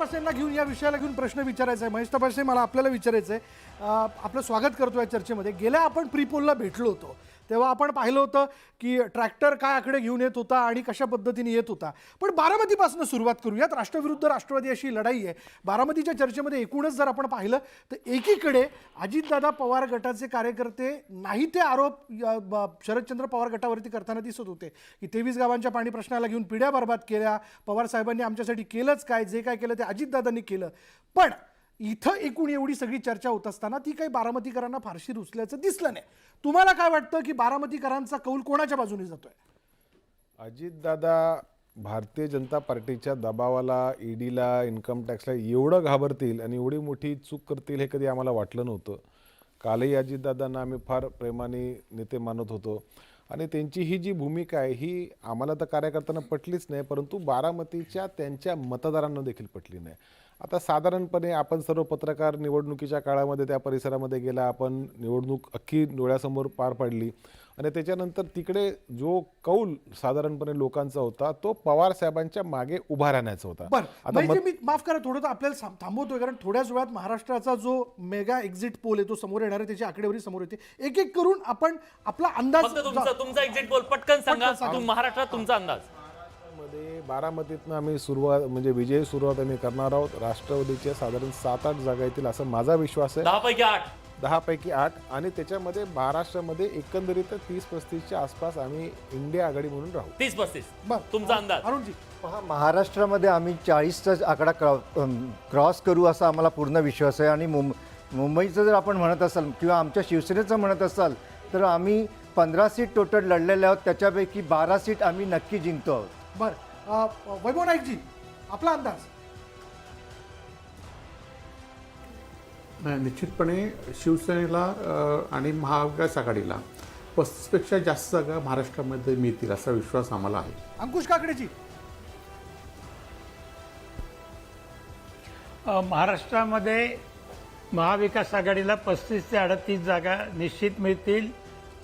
तपासेंना घेऊन या विषयाला घेऊन प्रश्न विचारायचा आहे महेश तपासे मला आपल्याला विचारायचं आहे आपलं स्वागत करतो या चर्चेमध्ये. गेल्या आपण प्रीपोलला भेटलो होतो. तेव्हा आपण पाहिलं होतं की ट्रॅक्टर काय आकडे घेऊन येत होता आणि कशा पद्धतीने येत होता. पण बारामतीपासून सुरुवात करूयात. राष्ट्रविरुद्ध राष्ट्रवादी अशी लढाई आहे. बारामतीच्या चर्चेमध्ये एकूणच जर आपण पाहिलं तर एकीकडे अजितदादा पवार गटाचे कार्यकर्ते नाही ते आरोप ब- शरदचंद्र पवार गटावरती करताना दिसत होते की तेवीस गावांच्या पाणी प्रश्नाला घेऊन पिढ्या बर्बाद केल्या. पवार साहेबांनी आमच्यासाठी केलंच काय जे काय केलं ते अजितदादांनी केलं. पण इथं एकूण एवढी सगळी चर्चा होत असताना ती काही बारामतीकरांना फारशी रुचल्याचं दिसलं नाही. तुम्हाला काय वाटतं की बारामतीकरांचा कौल कोणाच्या बाजूने जातोय? अजितदादा भारतीय जनता पार्टीच्या दबावाला ईडीला इन्कम टॅक्सला एवढं घाबरतील आणि एवढी मोठी चूक करतील हे कधी आम्हाला वाटलं नव्हतं. कालही अजितदादांना आम्ही फार प्रेमाने नेते मानत होतो. आणि त्यांची ही जी भूमिका आहे ही आम्हाला तर कार्यकर्त्यांना पटलीच नाही परंतु बारामतीच्या त्यांच्या मतदारांना देखील पटली नाही. आता साधारणपणे आपण सर्व पत्रकार निवडणुकीच्या काळामध्ये त्या परिसरामध्ये गेला आपण निवडणूक अख्खी डोळ्यासमोर पार पाडली. आणि त्याच्यानंतर तिकडे जो कौल साधारणपणे लोकांचा होता तो पवार साहेबांच्या मागे उभा राहण्याचा होता. आता म्हणजे मी माफ करा थोडं तर आपल्याला थांब- थांबवतोय कारण थोड्याच वेळात महाराष्ट्राचा जो मेगा एक्झिट पोल आहे तो समोर येणार आहे त्याची आकडेवारी समोर येते. एक एक करून आपण आपला अंदाज तुमचा तुमचा एक्झिट पोल पटकन सांगा. तुम महाराष्ट्रात तुमचा अंदाज. मध्ये बारामतीतनं आम्ही सुरुवात म्हणजे विजयी सुरुवात आम्ही करणार आहोत. राष्ट्रवादीच्या साधारण सात आठ जागा येतील असा माझा विश्वास आहे. दहा पैकी आठ. दहा पैकी आठ आणि त्याच्यामध्ये महाराष्ट्रामध्ये एकंदरित तीस पस्तीसच्या आसपास आम्ही इंडिया आघाडी म्हणून राहू. तीस पस्तीस. बरं. तुमचा अंदाज? अरुणजी. पहा महाराष्ट्रामध्ये आम्ही चाळीसचा आकडा क्रॉस करू असा आम्हाला पूर्ण विश्वास आहे. आणि मुंब मुंबईचं जर आपण म्हणत असाल किंवा आमच्या शिवसेनेचं म्हणत असाल तर आम्ही पंधरा सीट टोटल लढलेले आहोत. त्याच्यापैकी बारा सीट आम्ही नक्की जिंकतो आहोत. बर. वैभव नाईकजी आपला अंदाज? नाही निश्चितपणे शिवसेनेला आणि महाविकास आघाडीला पस्तीसपेक्षा जास्त जागा महाराष्ट्रामध्ये मिळतील असा विश्वास आम्हाला आहे. अंकुश काकडेजी. अ, महाराष्ट्रामध्ये महाविकास आघाडीला पस्तीस ते अडतीस जागा निश्चित मिळतील.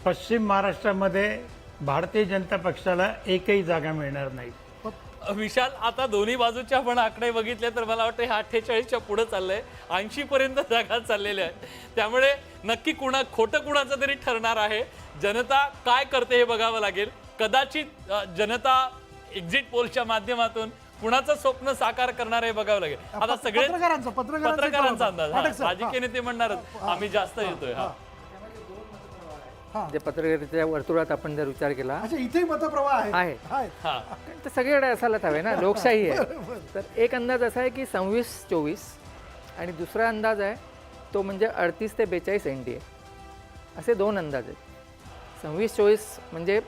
पश्चिम महाराष्ट्रामध्ये भारतीय जनता पक्षाला एकही जागा मिळणार नाही. विशाल आता दोन्ही बाजूच्या आपण आकडे बघितले तर मला वाटतं हे अठ्ठेचाळीसच्या पुढे चाललंय. ऐंशी पर्यंत जागा चाललेल्या आहेत त्यामुळे नक्की कुणा खोटं कुणाचं तरी ठरणार आहे. जनता काय करते हे बघावं लागेल. कदाचित जनता एक्झिट पोलच्या माध्यमातून कुणाचं स्वप्न साकार करणार आहे बघावं लागेल. आता सगळे पत्रकारांचा- पत्रकारांचा अंदाज. हा. हा. राजकीय नेते म्हणणारच आम्ही जास्त येतोय हा. जे पत्रकारितेच्या वर्तुळात आपण जर विचार केला. अच्छा इथेही मतप्रवाह आहे. आहे. हा. तर सगळीकडे असायलाच हवे ना लोकशाही आहे. तर एक अंदाज असा आहे की सव्वीस चोवीस आणि दुसरा अंदाज आहे तो म्हणजे अडतीस ते बेचाळीस एन डी ए. असे दोन अंदाज आहेत. सव्वीस चोवीस म्हणजे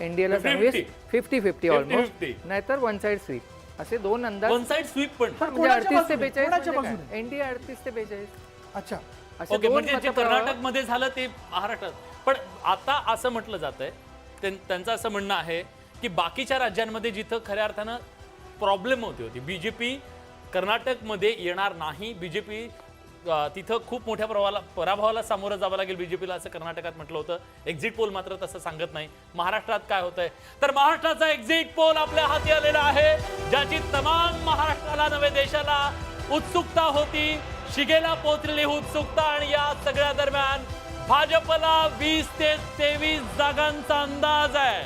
एन डी एला 50-50. सव्वीस फिफ्टी फिफ्टी 50-50. ऑलमोस्ट नाहीतर वन साईड स्वीप असे दोन अंदाज वन साइड स्वीप पण. म्हणजे अडतीस ते? बेचाळीस म्हणजे बाजूने? एन डी अडतीस ते बेचाळीस. अच्छा. असे ओके दोन म्हणजे जे मतप्रवाह- कर्नाटकमध्ये झालं ते महाराष्ट्रात. पण आता असं म्हटलं जात आहे त्यांचं असं म्हणणं आहे की बाकीच्या राज्यांमध्ये जिथं खऱ्या अर्थानं प्रॉब्लेम होती होती. बीजेपी कर्नाटकमध्ये येणार नाही. बीजेपी तिथं खूप मोठ्या प्रवाहाला पराभवाला सामोरं जावं लागेल बीजेपीला असं कर्नाटकात म्हटलं होतं. एक्झिट पोल मात्र तसं सांगत नाही. महाराष्ट्रात काय होतंय? तर महाराष्ट्राचा एक्झिट पोल आपल्या हाती आलेला आहे ज्याची तमाम महाराष्ट्राला नव्हे देशाला उत्सुकता होती. शिगेला पोहोचलेली उत्सुकता आणि या सगळ्या दरम्यान भाजपला वीस ते तेवीस जागांचा अंदाज आहे.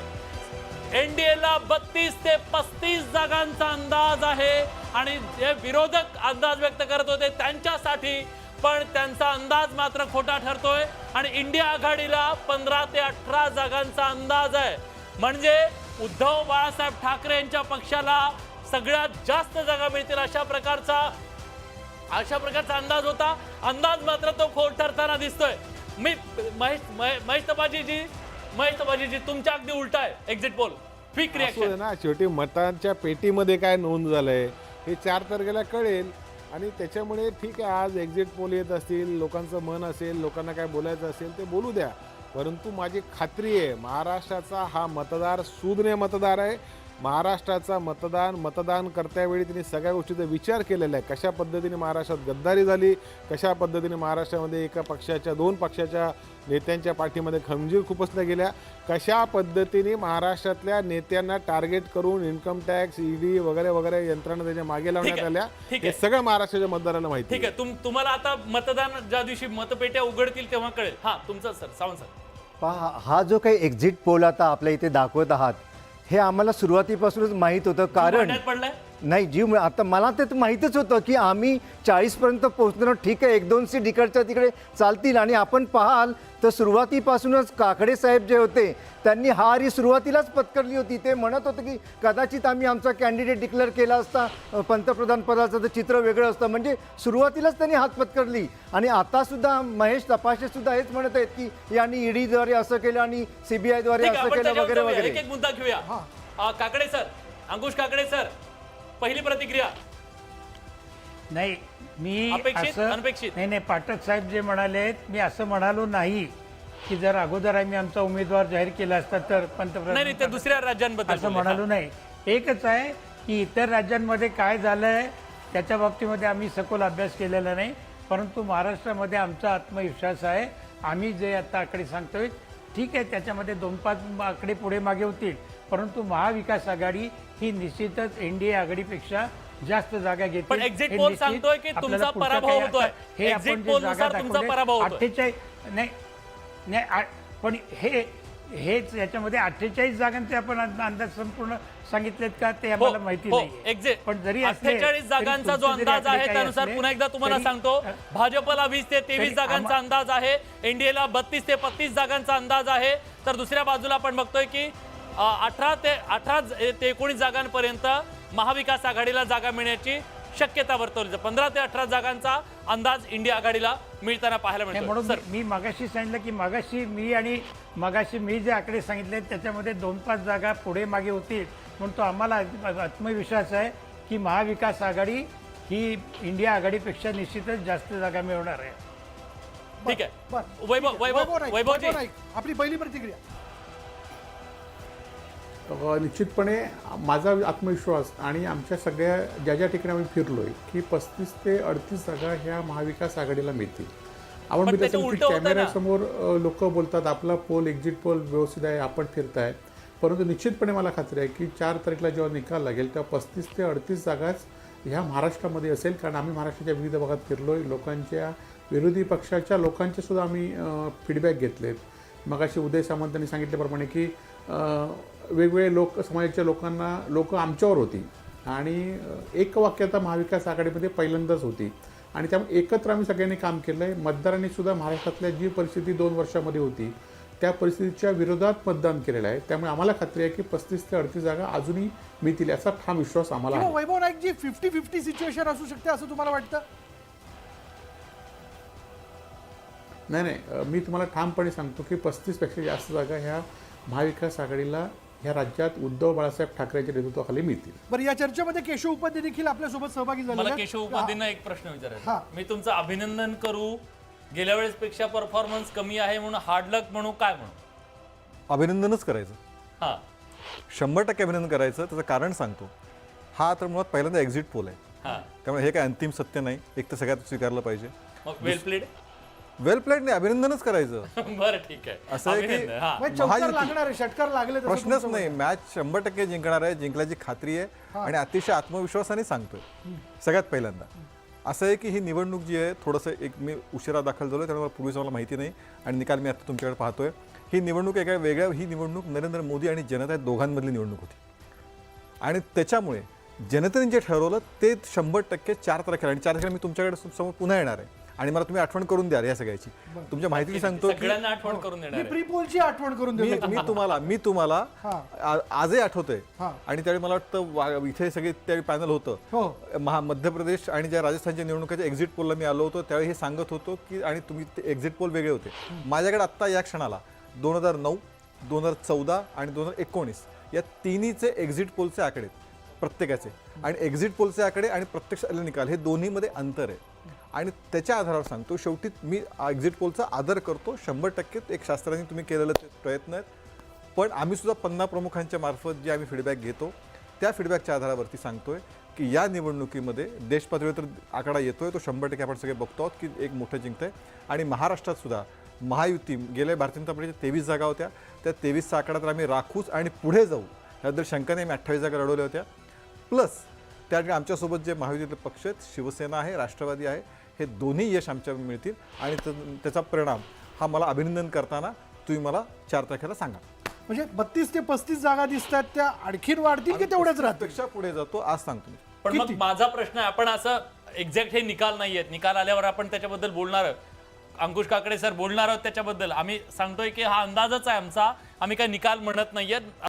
एनडीएला बत्तीस ते पस्तीस जागांचा अंदाज आहे आणि जे विरोधक अंदाज व्यक्त करत होते त्यांच्यासाठी पण त्यांचा अंदाज मात्र खोटा ठरतोय आणि इंडिया आघाडीला पंधरा ते अठरा जागांचा अंदाज आहे. म्हणजे उद्धव बाळासाहेब ठाकरे यांच्या पक्षाला सगळ्यात जास्त जागा मिळतील अशा प्रकारे अशा प्रकारचा अंदाज होता. अंदाज मात्र तो खोट ठरताना दिसतोय. मी महेश महे- महेश तपाजीजी महेश तपाजीजी तुमच्या अगदी उलटा आहे. एक्झिट पोल क्विक रिएक्शन ना शेवटी मतांच्या पेटीमध्ये काय नोंद झालंय हे चार तारखेला कळेल. आणि त्याच्यामुळे ठीक आहे आज एक्झिट पोल येत असतील लोकांचं मन असेल लोकांना काय बोलायचं असेल ते बोलू द्या. परंतु माझी खात्री आहे महाराष्ट्राचा हा मतदार सुज्ञ मतदार आहे. महाराष्ट्राचा मतदान मतदान करत्यावेळी त्यांनी सगळ्या गोष्टीचा विचार केलेला आहे. कशा पद्धतीने महाराष्ट्रात गद्दारी झाली? कशा पद्धतीने महाराष्ट्रामध्ये एका पक्षाच्या दोन पक्षाच्या नेत्यांच्या पाठीमध्ये खंजीर खुपसल्या गेल्या? कशा पद्धतीने महाराष्ट्रातल्या नेत्यांना टार्गेट करून इन्कम टॅक्स ईडी वगैरे वगैरे यंत्रणा त्याच्यामागे लावण्यात आल्या? ठीक हे आहे. सगळं महाराष्ट्राच्या मतदाराला माहिती ठीक आहे. तुम तुम्हाला आता मतदान ज्या दिवशी मतपेट्या उघडतील तेव्हा कळेल. हा तुमचं सर सावंत सर. पहा हा जो काही एक्झिट पोल आता आपल्या इथे दाखवत आहात हे आम्हाला सुरुवातीपासूनच माहीत होतं कारण पडलंय? नाही जीव आता मला ते माहीतच होतं की आम्ही चाळीसपर्यंत पोहोचणार ठीक आहे. एक दोन सीट इकडच्या तिकडे चालतील आणि आपण पाहाल तर सुरुवातीपासूनच काकडे साहेब जे होते त्यांनी हार सुरुवातीलाच पत्करली होती. ते म्हणत होते की कदाचित आम्ही आमचा कॅन्डिडेट डिक्लेअर केला असता पंतप्रधान पदाचं तर चित्र वेगळं असतं. म्हणजे सुरुवातीलाच त्यांनी हात पत्करली. आणि आता सुद्धा महेश तपाशे सुद्धा हेच म्हणत आहेत की यांनी ईडीद्वारे असं केलं आणि सीबीआयद्वारे असं केलं वगैरे वगैरे. Kakade sir Ankush Kakade sir. पहिली प्रतिक्रिया? नाही मी अपेक्षित, असं अनपेक्षित? नाही नाही पाठक साहेब जे म्हणाले मी असं म्हणालो नाही की जर अगोदर आम्ही आमचा उमेदवार जाहीर केला असता तर नाही नाही ते पंतप्रधान दुसऱ्या राज्यांबद्दल असं बोलले. म्हणालो नाही. एकच आहे की इतर राज्यांमध्ये काय झालंय त्याच्या बाबतीमध्ये आम्ही सखोल अभ्यास केलेला नाही परंतु महाराष्ट्रामध्ये आमचा आत्मविश्वास आहे. आम्ही जे आता आकडे सांगतोय ठीक आहे त्याच्यामध्ये दोन पाच आकडे पुढे मागे होतील परंतु महाविकास आघाडी ही निश्चितच एनडीए आघाडीपेक्षा जास्त जागा घेते पण exit poll सांगतोय की तुमचा पराभव होतोय. Exit poll नुसार तुमचा पराभव होतोय. अठ्ठेचाळीस नाही नाही पण हे हेच याच्यामध्ये अठ्ठेचाळीस जागांचे आपण अंद- अंदाज संपूर्ण सांगितलेत का ते आम्हाला माहिती हो, नाही. पण जरी असले, 48 तरी जागांचा जो अंदाज आहे त्यानुसार पुन्हा एकदा तुम्हाला सांगतो भाजपला वीस ते तेवीस जागांचा अंदाज आहे एनडीएला बत्तीस ते पस्तीस जागांचा अंदाज आहे तर दुसऱ्या बाजूला आपण बघतोय की अठरा ते अठरा ते एकोणीस जागांपर्यंत महाविकास आघाडीला जागा मिळण्याची शक्यता वर्तवली जाते. पंधरा ते अठरा जागांचा अंदाज इंडिया आघाडीला मिळताना पाहायला मिळतो म्हणून सर. मी मागाशी सांगितलं की मागाशी मी आणि मागाशी मी जे आकडे सांगितले त्याच्यामध्ये दोन पाच जागा पुढे मागे होतील म्हणून तो आम्हाला आत्म- आत्मविश्वास आहे की महाविकास आघाडी ही इंडिया आघाडीपेक्षा निश्चितच जास्त जागा मिळवणार आहे. ठीक आहे. वैभव. वैभव वैभवजी. वैभव आपली पहिली प्रतिक्रिया. निश्चितपणे माझा आत्मविश्वास आणि आमच्या सगळ्या ज्या ज्या ठिकाणी आम्ही फिरलोय की पस्तीस ते अडतीस जागा ह्या महाविकास आघाडीला मिळतील. आपण. कॅमेऱ्यासमोर लोक बोलतात आपला पोल एक्झिट पोल व्यवस्थित आहे आपण फिरताय. परंतु निश्चितपणे मला खात्री आहे की चार तारीखला जेव्हा निकाल लागेल तेव्हा पस्तीस ते अडतीस जागाच ह्या महाराष्ट्रामध्ये असेल. कारण आम्ही महाराष्ट्राच्या विविध भागात फिरलोय. लोकांच्या विरोधी पक्षाच्या लोकांचे सुद्धा आम्ही फीडबॅक घेतलेत. मगाशी उदय सामंत यांनी सांगितल्याप्रमाणे की वेगवेगळे लोक समाजाच्या लोकांना लोक आमच्यावर होती. आणि एक वाक्यता महाविकास आघाडीमध्ये पहिल्यांदाच होती. आणि त्यामुळे एकत्र आम्ही सगळ्यांनी काम केलं आहे मतदारांनी सुद्धा महाराष्ट्रातल्या जी परिस्थिती दोन वर्षामध्ये होती त्या परिस्थितीच्या विरोधात मतदान केलेलं आहे. त्यामुळे आम्हाला खात्री आहे की पस्तीस ते अडतीस जागा अजूनही मिळतील याचा ठाम विश्वास आम्हाला Vaibhav Naik ji fifty fifty situation असू शकते असं तुम्हाला वाटतं? नाही नाही. मी तुम्हाला ठामपणे सांगतो की पस्तीसपेक्षा जास्त जागा ह्या महाविकास आघाडीला ह्या राज्यात उद्धव बाळासाहेब ठाकरेंच्या नेतृत्वाखाली मिळतील. बरं या चर्चेमध्ये केशव उपाध्ये देखील आपल्यासोबत सहभागी झाले मला केशव उपाध्यायांना एक प्रश्न हा. विचारायचा मी तुमचं अभिनंदन करू. गेल्या वेळेस पेक्षा परफॉर्मन्स कमी आहे म्हणून हार्ड लक म्हणू काय म्हणू? अभिनंदनच करायचं. हा. शंभर टक्के अभिनंदन करायचं. त्याचं कारण सांगतो. हा तर मुळात पहिल्यांदा एक्झिट पोल आहे. हा. त्यामुळे हे काय अंतिम सत्य नाही. एक तर सगळ्यात स्वीकारलं पाहिजे. मग वेल प्लेड वेल प्लेट नाही अभिनंदनच करायचं. बरं ठीक आहे. असं आहे की- अभिनंदन, हा. म्हणजे चौकार महायुती- लागणार आहे षटकार लागले तसं प्रश्नच तुमचं नाही मॅच शंभर टक्के जिंकणार आहे जिंकल्याची खात्री आहे आणि अतिशय आत्मविश्वासाने सांगतोय. सगळ्यात पहिल्यांदा. असं आहे की ही निवडणूक जी आहे थोडंसं एक मी उशिरा दाखल झालो त्यामुळे मला पूर्वीच मला माहिती नाही आणि निकाल मी आता तुमच्याकडे पाहतोय. ही निवडणूक एका वेगळ्या ही निवडणूक नरेंद्र मोदी आणि जनता या दोघांमधली निवडणूक होती. आणि त्याच्यामुळे जनतेने जे ठरवलं ते शंभर टक्के चार तारखेला आणि चार तारखेला मी तुमच्याकडे समोर पुन्हा येणार आहे. आणि मला तुम्ही आठवण करून द्याल या सगळ्याची. तुमच्या माहिती सांगतो की सगळ्यांना आठवण करून देणार मी आहे. प्री पोलची आठवण करून मी देतो. मी तुम्हाला मी तुम्हाला हा. आ- आजही आठवतंय. हा. आणि त्यावेळी मला वाटतं वा- इथे सगळे त्यावेळी पॅनल होतं. हो. महा मध्य प्रदेश आणि ज्या राजस्थानच्या निवडणुकीच्या एक्झिट पोलला मी आलो होतो त्यावेळी हे सांगत होतो की आणि तुम्ही ते एक्झिट पोल वेगळे होते. माझ्याकडे आत्ता या क्षणाला दोन हजार नऊ दोन हजार चौदा आणि दोन हजार एकोणीस या तिन्हीचे एक्झिट पोलचे आकडे आहेत, प्रत्येकाचे. आणि एक्झिट पोलचे आकडे आणि प्रत्यक्ष आलेले निकाल हे दोन्हीमध्ये अंतर आहे. आणि त्याच्या आधारावर सांगतो शेवटी मी एक्झिट पोलचा आदर करतो. शंभर टक्के एक शास्त्राने तुम्ही केलेलं ते प्रयत्न आहेत. पण आम्ही सुद्धा पन्ना प्रमुखांच्या मार्फत जे आम्ही फीडबॅक घेतो त्या फीडबॅकच्या आधारावरती सांगतोय की या निवडणुकीमध्ये देशपातळीवर तर आकडा येतोय तो शंभर टक्के आपण सगळे बघतो आहोत की एक मोठं जिंकतंय. आणि महाराष्ट्रातसुद्धा महायुती गेल्या भारतीय जनता पार्टीच्या तेवीस जागा होत्या. त्या तेवीसचा आकडा तर आम्ही राखूच आणि पुढे जाऊ. याबद्दल शंकाने आम्ही अठ्ठावीस जागा लढवल्या होत्या. प्लस त्या ठिकाणी आमच्यासोबत जे महायुतीतले पक्ष आहेत शिवसेना आहे राष्ट्रवादी आहे हे दोन्ही यश आमच्या मिळतील आणि त्याचा परिणाम हा मला अभिनंदन करताना तुम्ही मला चार तारखेला सांगा. म्हणजे बत्तीस ते पस्तीस जागा दिसतात त्या आणखीन वाढतील की तेवढ्याच राहतील? पेक्षा पुढे जातो आज सांगतो मी. पण मग माझा प्रश्न आहे आपण असं एक्झॅक्ट हे निकाल नाही आहेत. निकाल आल्यावर आपण त्याच्याबद्दल बोलणार आहोत. अंकुश काकडे सर बोलणार आहोत त्याच्याबद्दल. आम्ही सांगतोय की हा अंदाजच आहे आमचा. आम्ही काही निकाल म्हणत नाहीयेत